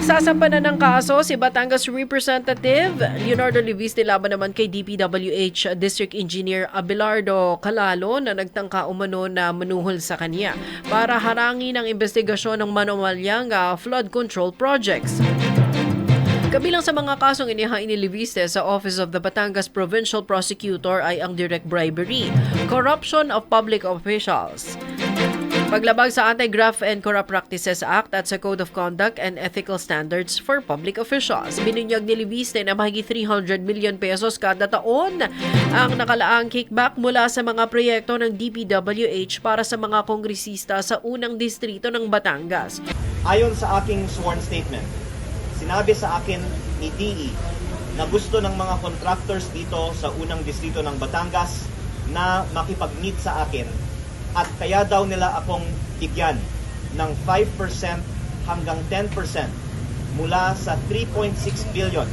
Nagsasampa na ng kaso si Batangas Representative Leonardo Liviste laban naman kay DPWH District Engineer Abelardo Calalo na nagtangka umano na manuhol sa kanya para harangin ang investigasyon ng manumalyang ah, flood control projects. Kabilang sa mga kasong inihain ni Liviste sa Office of the Batangas Provincial Prosecutor ay ang direct bribery, corruption of public officials, Paglabag sa Anti-Graft and Corrupt Practices Act at sa Code of Conduct and Ethical Standards for Public Officials. Binunyag ni Liviste na mahigit 300 million pesos kada taon ang nakalaang kickback mula sa mga proyekto ng DPWH para sa mga kongresista sa unang distrito ng Batangas. Ayon sa aking sworn statement, sinabi sa akin ni DE na gusto ng mga contractors dito sa unang distrito ng Batangas na makipag-meet sa akin at kaya daw nila akong bigyan ng 5% hanggang 10% mula sa 3.6 billion